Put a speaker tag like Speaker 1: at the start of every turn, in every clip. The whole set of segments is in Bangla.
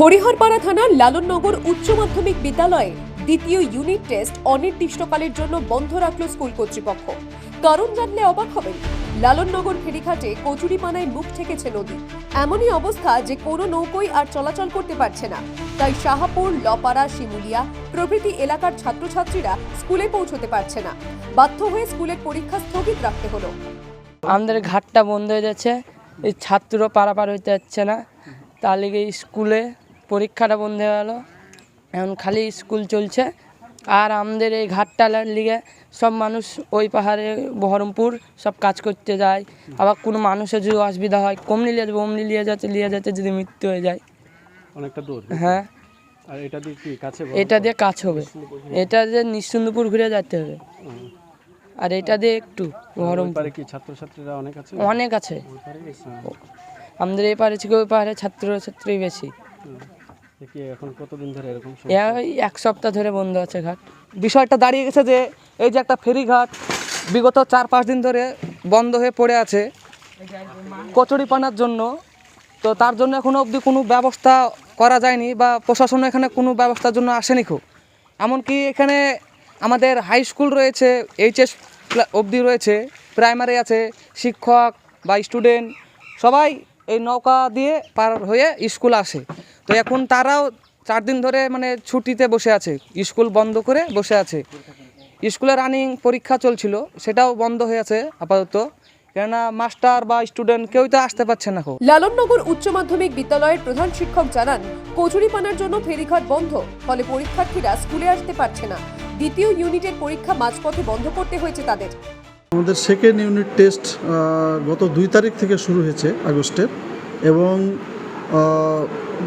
Speaker 1: হরিহরপাড়া থানার লালননগর উচ্চ মাধ্যমিক বিদ্যালয়ে দ্বিতীয় ইউনিট টেস্ট অনির্দিষ্টকালের জন্য বন্ধ রাখল স্কুল কর্তৃপক্ষ। কারণ জানলে অবাক হবেন, লালননগর ফেরিঘাটে কচুরিপানায় মুখ ঠেকেছে নদী। এমনই অবস্থা যে কোনো নৌকোই আর চলাচল করতে পারছে না। তাই শাহাপুর, লপাড়া, শিমুলিয়া প্রভৃতি এলাকার ছাত্রছাত্রীরা স্কুলে পৌঁছতে পারছে না। বাধ্য হয়ে স্কুলের পরীক্ষা স্থগিত রাখতে হলো।
Speaker 2: আমাদের ঘাটটা বন্ধ হয়ে যাচ্ছে। ছাত্র পারাপার হইতে যাচ্ছে না। তার লিগে স্কুলে পরীক্ষাটা বন্ধ হয়ে গেল। এখন খালি স্কুল চলছে। আর আমাদের এই ঘাটটার লিগে সব মানুষ ওই পাহাড়ে বহরমপুর সব কাজ করতে যায়। আবার কোনো মানুষের যদি অসুবিধা হয় কমনি লিয়ে যাবে অমনি লিয়ে যাচ্ছে লিয়ে যাচ্ছে যদি মৃত্যু হয়ে যায়।
Speaker 3: অনেকটা দূর।
Speaker 2: হ্যাঁ।
Speaker 3: আর এটা দিয়ে কি কাছে
Speaker 2: এটা দিয়ে কাজ হবে। এটা দিয়ে নিশ্চিন্দপুর ঘুরে যেতে হবে। আর এটা দিয়ে একটু বহরমপুর।
Speaker 3: কি ছাত্রছাত্রীরা অনেক আছে?
Speaker 2: অনেক আছে।
Speaker 3: হ্যাঁ।
Speaker 2: আমাদের এই পারে থেকে ওই পাহাড়ে ছাত্রছাত্রী বেশি।
Speaker 3: এখন কতদিন ধরে এরকম
Speaker 2: এই এক সপ্তাহ ধরে বন্ধ আছে ঘাট।
Speaker 4: বিষয়টা দাঁড়িয়ে গেছে যে এই যে একটা ফেরিঘাট বিগত চার পাঁচ দিন ধরে বন্ধ হয়ে পড়ে আছে কচুরিপানার জন্য। তো তার জন্য এখনও অবধি কোনো ব্যবস্থা করা যায়নি বা প্রশাসন এখানে কোনো ব্যবস্থার জন্য আসেনি খুব। এমনকি এখানে আমাদের হাই স্কুল রয়েছে এইচএস অবধি রয়েছে প্রাইমারি আছে শিক্ষক বা স্টুডেন্ট সবাই এই নৌকা দিয়ে পার হয়ে স্কুল আসে। তো এখন তারাও চার দিন ধরে মানে ছুটিতে বসে আছে স্কুল বন্ধ করে বসে আছে। স্কুলে রানিং পরীক্ষা চলছিল সেটাও বন্ধ হয়ে আছে আপাতত। কেননা মাস্টার বা স্টুডেন্ট কেউই তো আসতে পারছে না।
Speaker 1: লালননগর উচ্চ মাধ্যমিক বিদ্যালয়ের প্রধান শিক্ষক জানান কচুরিপানার জন্য ফেরিঘাট বন্ধ ফলে পরীক্ষার্থীরা স্কুলে আসতে পারছে না। দ্বিতীয় ইউনিটের পরীক্ষা মাঝপথে বন্ধ করতে হয়েছে তাদের।
Speaker 5: আমাদের সেকেন্ড ইউনিট টেস্ট গত দুই তারিখ থেকে শুরু হয়েছে আগস্টের এবং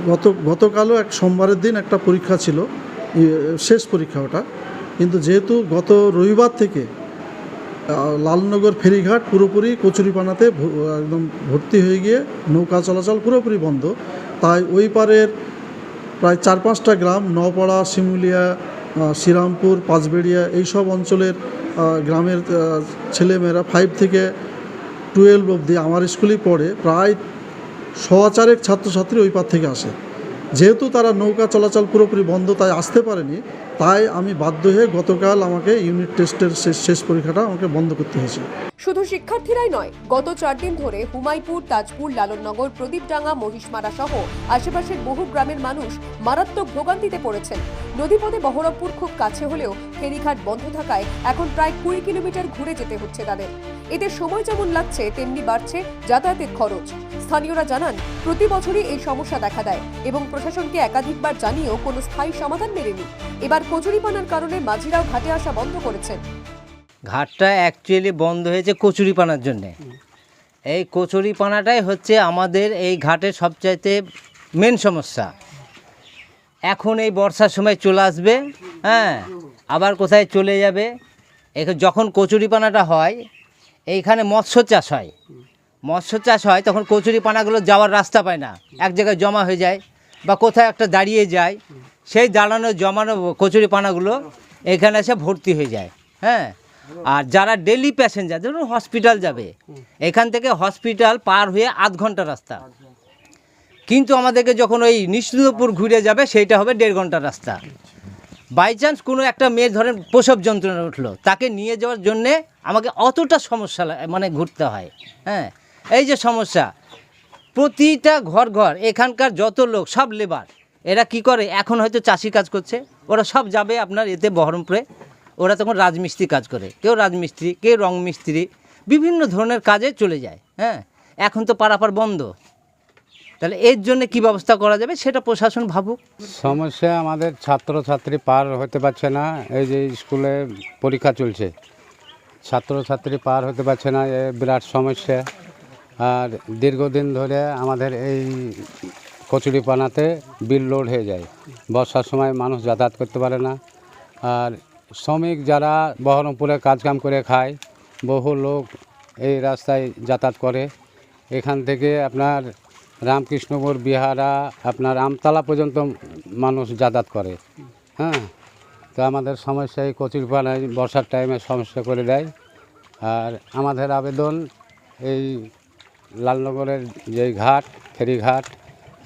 Speaker 5: গত, গতকালও এক সোমবারের দিন একটা পরীক্ষা ছিল শেষ পরীক্ষা ওটা। কিন্তু যেহেতু গত রবিবার থেকে লালনগর ফেরিঘাট পুরোপুরি কচুরিপানাতে একদম ভর্তি হয়ে গিয়ে নৌকা চলাচল পুরোপুরি বন্ধ। তাই ওই পারের প্রায় চার পাঁচটা গ্রাম নপাড়া শিমুলিয়া শ্রীরামপুর, পাঁচবেড়িয়া এই সব অঞ্চলের গ্রামের ছেলেমেয়েরা ফাইভ থেকে টুয়েলভ অবধি আমার স্কুলেই পড়ে। প্রায় সচারেক ছাত্রছাত্রী ওই পার থেকে আসে। যেহেতু তারা নৌকা চলাচল পুরোপুরি বন্ধ, তাই আসতে পারেনি, তাই আমি বাধ্য হয়ে গতকাল আমাকে ইউনিট টেস্টের শেষ পরীক্ষাটা আমাকে বন্ধ করতে হয়েছে
Speaker 1: শুধু শিক্ষার্থীরাই নয়, গত চার দিন ধরে হুমাইপুর তাজপুর লালননগর প্রদীপডাঙ্গা মহিষমারা সহ আশেপাশের বহু গ্রামের মানুষ মারাত্মক ভোগান্তিতে পড়েছেন। নদীপথে বহরমপুর খুব কাছে হলেও ফেরিঘাট বন্ধ থাকায় এখন প্রায় কুড়ি কিলোমিটার ঘুরে যেতে হচ্ছে তাদের। এতে সময় যেমন লাগছে, তেমনি বাড়ছে যাতায়াতের খরচ। স্থানীয়রা জানান, প্রতি বছরই এই সমস্যা দেখা দেয় এবং প্রশাসনকে একাধিকবার জানিয়েও কোনো স্থায়ী সমাধান মেলেনি। এবার কচুরিপানার কারণে মাঝিরাও ঘাটে আসা বন্ধ করেছেন।
Speaker 6: ঘাটটা অ্যাকচুয়ালি বন্ধ হয়েছে কচুরিপানার জন্যে। এই কচুরিপানাটাই হচ্ছে আমাদের এই ঘাটের সবচাইতে মেন সমস্যা। এখন এই বর্ষার সময় চলে আসবে হ্যাঁ আবার কোথায় চলে যাবে? এখানে যখন কচুরিপানাটা হয়, এইখানে মৎস্য চাষ হয়। মৎস্য চাষ হয়, তখন কচুরিপানাগুলো যাওয়ার রাস্তা পায় না। এক জায়গায় জমা হয়ে যায় বা কোথায় একটা দাঁড়িয়ে যায়, সেই দাঁড়ানো, জমানো কচুরিপানাগুলো এখানে এসে ভর্তি হয়ে যায় হ্যাঁ? আর যারা ডেলি প্যাসেঞ্জার ধরুন হসপিটাল যাবে, এখান থেকে হসপিটাল পার হয়ে আধ ঘণ্টা রাস্তা। কিন্তু আমাদেরকে যখন ওই নিশ্চিন্তপুর ঘুরে যাবে, সেইটা হবে দেড় ঘণ্টার রাস্তা। বাই চান্স কোনো একটা মেয়ে, ধরেন প্রসব যন্ত্রণা উঠল, তাকে নিয়ে যাওয়ার জন্যে আমাকে অতটা সমস্যা মানে ঘুরতে হয় হ্যাঁ? এই যে সমস্যা, প্রতিটা ঘর ঘর, এখানকার যত লোক, সব লেবার এরা কি করে? এখন হয়তো চাষি কাজ করছে, ওরা সব যাবে আপনার এতে বহরমপুরে, ওরা তখন রাজমিস্ত্রি কাজ করে, কেউ রাজমিস্ত্রি, কেউ রং মিস্ত্রি, বিভিন্ন ধরনের কাজে চলে যায় হ্যাঁ? এখন তো পারাপার বন্ধ, তাহলে এর জন্য কি ব্যবস্থা করা যাবে সেটা প্রশাসন ভাবুক।
Speaker 7: সমস্যা আমাদের ছাত্রছাত্রী পার হতে পারছে না, এই যে স্কুলে পরীক্ষা চলছে, ছাত্রছাত্রী পার হতে পারছে না, এ বিরাট সমস্যা। আর দীর্ঘদিন ধরে আমাদের এই কচুরিপানাতে বিল লোড হয়ে যায়। বর্ষার সময় মানুষ যাতায়াত করতে পারে না। আর শ্রমিক যারা বহরমপুরে কাজকাম করে খায়, বহু লোক এই রাস্তায় যাতায়াত করে। এখান থেকে আপনার রামকৃষ্ণপুর, বিহারা, আপনার আমতলা পর্যন্ত মানুষ যাতায়াত করে। হ্যাঁ তো আমাদের সমস্যা এই কচুরিপানায় বর্ষার টাইমে সমস্যা করে দেয়। আর আমাদের আবেদন এই লালনগরের যে ঘাট ফেরিঘাট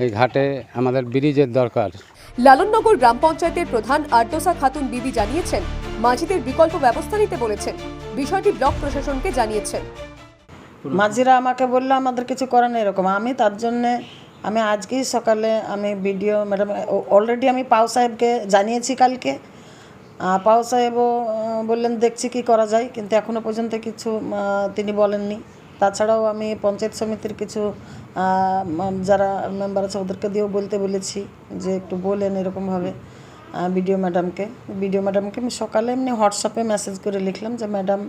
Speaker 7: এই ঘাটে আমাদের ব্রিজের দরকার।
Speaker 1: লালননগর গ্রাম পঞ্চায়েতের প্রধান আর্দোসা খাতুন বিবি জানিয়েছেন মাঝিদের বিকল্প ব্যবস্থা নিতে বলেছেন। বিষয়টি ব্লক প্রশাসনকে জানিয়েছেন।
Speaker 8: মাঝিরা আমাকে বলল আমাদের কিছু করার নেই এরকম। আমি তার জন্যে আমি আজকেই সকালে আমি ভিডিও ম্যাডাম অলরেডি আমি পাও সাহেবকে জানিয়েছি কালকে। পাও সাহেবও বললেন দেখছি কি করা যায়। কিন্তু এখনও পর্যন্ত কিছু তিনি বলেননি। তাছাড়াও আমি পঞ্চায়েত সমিতির কিছু যারা মেম্বার আছে ওদেরকে দিয়েও বলতে বলেছি যে একটু বলেন এরকমভাবে বিডিও ম্যাডামকে বিডিও ম্যাডামকে আমি সকালে এমনি হোয়াটসঅ্যাপে মেসেজ করে লিখলাম যে ম্যাডাম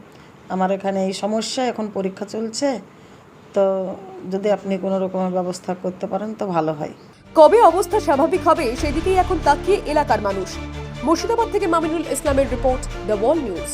Speaker 8: আমার এখানে এই সমস্যা, এখন পরীক্ষা চলছে, তো যদি আপনি কোনো রকমের ব্যবস্থা করতে পারেন তো ভালো হয়।
Speaker 1: কবে অবস্থা স্বাভাবিক হবে সেদিকেই এখন তাকিয়ে এলাকার মানুষ। মুর্শিদাবাদ থেকে মামিনুল ইসলামের রিপোর্ট, দ্য ওয়াল নিউজ।